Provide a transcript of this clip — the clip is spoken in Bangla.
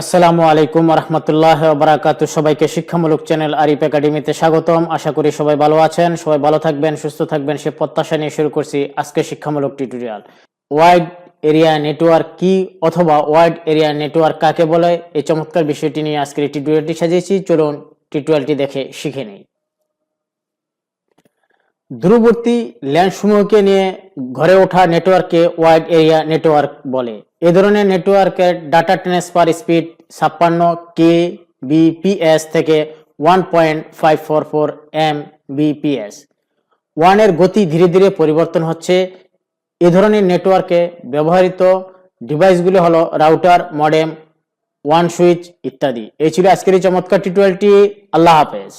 আসসালামু আলাইকুম রহমতুল্লাহ বারাকাত সবাইকে শিক্ষামূলক চ্যানেল আরিফ একাডেমিতে স্বাগতম। আশা করি সবাই ভালো আছেন, সবাই ভালো থাকবেন, সুস্থ থাকবেন। সে প্রত্যাশা নিয়ে শুরু করছি আজকে শিক্ষামূলক টিউটোরিয়াল। ওয়াইড এরিয়া নেটওয়ার্ক কি অথবা ওয়াইড এরিয়া নেটওয়ার্ক কাকে বলে? এই চমৎকার বিষয়টি নিয়ে আজকের টিউটোরিয়ালটি সাজিয়েছি। চলুন টিউটোরিয়ালটি দেখে শিখে নেই। দূরবর্তী ল্যান্ডসমূহকে নিয়ে ঘরে ওঠা নেটওয়ার্ককে ওয়াইড এরিয়া নেটওয়ার্ক বলে। এ ধরনের নেটওয়ার্কের ডাটা ট্রান্সফার স্পিড ছাপ্পান্ন কে বিপিএস থেকে one point five four four M BPS ওয়ানের গতি ধীরে ধীরে পরিবর্তন হচ্ছে। এ ধরনের নেটওয়ার্কে ব্যবহৃত ডিভাইসগুলি হলো রাউটার, মডেম, ওয়ান সুইচ ইত্যাদি। এই ছিল আজকের এই চমৎকার টিউটোরিয়ালটি। আল্লাহ হাফেজ।